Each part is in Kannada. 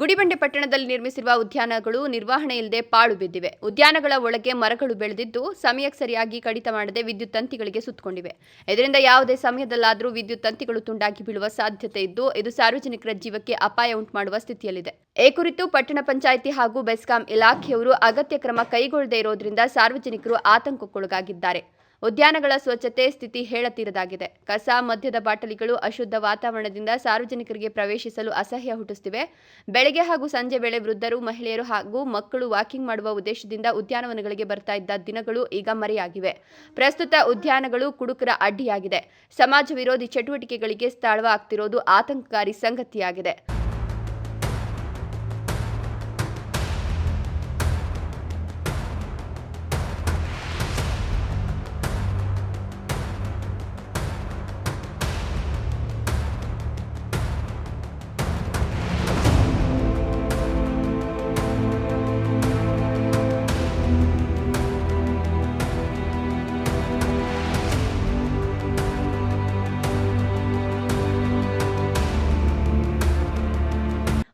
ಗುಡಿಬಂಡೆ ಪಟ್ಟಣದಲ್ಲಿ ನಿರ್ಮಿಸಿರುವ ಉದ್ಯಾನಗಳು ನಿರ್ವಹಣೆ ಇಲ್ಲದೆ ಪಾಳು ಬಿದ್ದಿವೆ. ಉದ್ಯಾನಗಳ ಒಳಗೆ ಮರಗಳು ಬೆಳೆದಿದ್ದು, ಸಮಯಕ್ಕೆ ಸರಿಯಾಗಿ ಕಡಿತ ಮಾಡದೆ ವಿದ್ಯುತ್ ತಂತಿಗಳಿಗೆ ಸುತ್ತಕೊಂಡಿವೆ. ಇದರಿಂದ ಯಾವುದೇ ಸಮಯದಲ್ಲಾದರೂ ವಿದ್ಯುತ್ ತಂತಿಗಳು ತುಂಡಾಗಿ ಬೀಳುವ ಸಾಧ್ಯತೆ ಇದ್ದು, ಇದು ಸಾರ್ವಜನಿಕರ ಜೀವಕ್ಕೆ ಅಪಾಯ ಉಂಟುಮಾಡುವ ಸ್ಥಿತಿಯಲ್ಲಿದೆ. ಈ ಕುರಿತು ಪಟ್ಟಣ ಪಂಚಾಯಿತಿ ಹಾಗೂ ಬೆಸ್ಕಾಂ ಇಲಾಖೆಯವರು ಅಗತ್ಯ ಕ್ರಮ ಕೈಗೊಳ್ಳದೇ ಇರೋದ್ರಿಂದ ಸಾರ್ವಜನಿಕರು ಆತಂಕಕ್ಕೊಳಗಾಗಿದ್ದಾರೆ. ಉದ್ಯಾನಗಳ ಸ್ವಚ್ಛತೆ ಸ್ಥಿತಿ ಹೇಳತೀರದಾಗಿದೆ. ಕಸ, ಮದ್ಯದ ಬಾಟಲಿಗಳು ಅಶುದ್ಧ ವಾತಾವರಣದಿಂದ ಸಾರ್ವಜನಿಕರಿಗೆ ಪ್ರವೇಶಿಸಲು ಅಸಹ್ಯ ಹುಟ್ಟಿಸುತ್ತಿವೆ ಬೆಳಗ್ಗೆ ಹಾಗೂ ಸಂಜೆ ವೇಳೆ ವೃದ್ಧರು, ಮಹಿಳೆಯರು ಹಾಗೂ ಮಕ್ಕಳು ವಾಕಿಂಗ್ ಮಾಡುವ ಉದ್ದೇಶದಿಂದ ಉದ್ಯಾನವನಗಳಿಗೆ ಬರ್ತಾ ಇದ್ದ ದಿನಗಳು ಈಗ ಮರೆಯಾಗಿವೆ. ಪ್ರಸ್ತುತ ಉದ್ಯಾನಗಳು ಕುಡುಕರ ಅಡ್ಡಿಯಾಗಿದೆ. ಸಮಾಜ ವಿರೋಧಿ ಚಟುವಟಿಕೆಗಳಿಗೆ ಸ್ಥಳವಾಗ್ತಿರೋದು ಆತಂಕಕಾರಿ ಸಂಗತಿಯಾಗಿದೆ.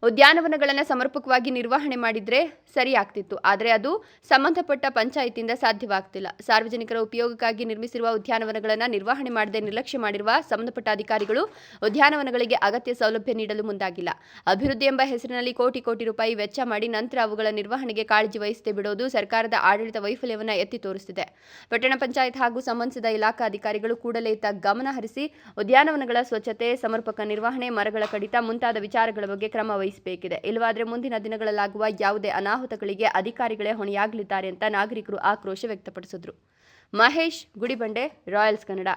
ಉದ್ಯಾನವನಗಳನ್ನು ಸಮರ್ಪಕವಾಗಿ ನಿರ್ವಹಣೆ ಮಾಡಿದ್ರೆ ಸರಿ ಆಗ್ತಿತ್ತು ಆದರೆ ಅದು ಸಂಬಂಧಪಟ್ಟ ಪಂಚಾಯಿತಿಯಿಂದ ಸಾಧ್ಯವಾಗ್ತಿಲ್ಲ. ಸಾರ್ವಜನಿಕರ ಉಪಯೋಗಕ್ಕಾಗಿ ನಿರ್ಮಿಸಿರುವ ಉದ್ಯಾನವನಗಳನ್ನು ನಿರ್ವಹಣೆ ಮಾಡದೆ ನಿರ್ಲಕ್ಷ್ಯ ಮಾಡಿರುವ ಸಂಬಂಧಪಟ್ಟ ಅಧಿಕಾರಿಗಳು ಉದ್ಯಾನವನಗಳಿಗೆ ಅಗತ್ಯ ಸೌಲಭ್ಯ ನೀಡಲು ಮುಂದಾಗಿಲ್ಲ. ಅಭಿವೃದ್ಧಿ ಎಂಬ ಹೆಸರಿನಲ್ಲಿ ಕೋಟಿ ಕೋಟಿ ರೂಪಾಯಿ ವೆಚ್ಚ ಮಾಡಿ ನಂತರ ಅವುಗಳ ನಿರ್ವಹಣೆಗೆ ಕಾಳಜಿ ವಹಿಸದೆ ಬಿಡೋದು ಸರ್ಕಾರದ ಆಡಳಿತ ವೈಫಲ್ಯವನ್ನು ಎತ್ತಿ ತೋರಿಸಿದೆ ಪಟ್ಟಣ ಪಂಚಾಯತ್ ಹಾಗೂ ಸಂಬಂಧಿಸಿದ ಇಲಾಖಾ ಅಧಿಕಾರಿಗಳು ಕೂಡಲೇ ಇತ್ತ ಗಮನ ಹರಿಸಿ ಉದ್ಯಾನವನಗಳ ಸ್ವಚ್ಛತೆ, ಸಮರ್ಪಕ ನಿರ್ವಹಣೆ, ಮರಗಳ ಕಡಿತ ಮುಂತಾದ ವಿಚಾರಗಳ ಬಗ್ಗೆ ಕ್ರಮ ವಹಿಸಬೇಕಿದೆ. ಇಲ್ಲವಾದರೆ ಮುಂದಿನ ದಿನಗಳಲ್ಲಾಗುವ ಯಾವುದೇ ಅನಾಹುತಗಳಿಗೆ ಅಧಿಕಾರಿಗಳೇ ಹೊಣೆಯಾಗಲಿದ್ದಾರೆ ಅಂತ ನಾಗರಿಕರು ಆಕ್ರೋಶ ವ್ಯಕ್ತಪಡಿಸಿದ್ರು. ಮಹೇಶ್ ಗುಡಿಬಂಡೆ ರಾಯಲ್ಸ್ ಕನ್ನಡ.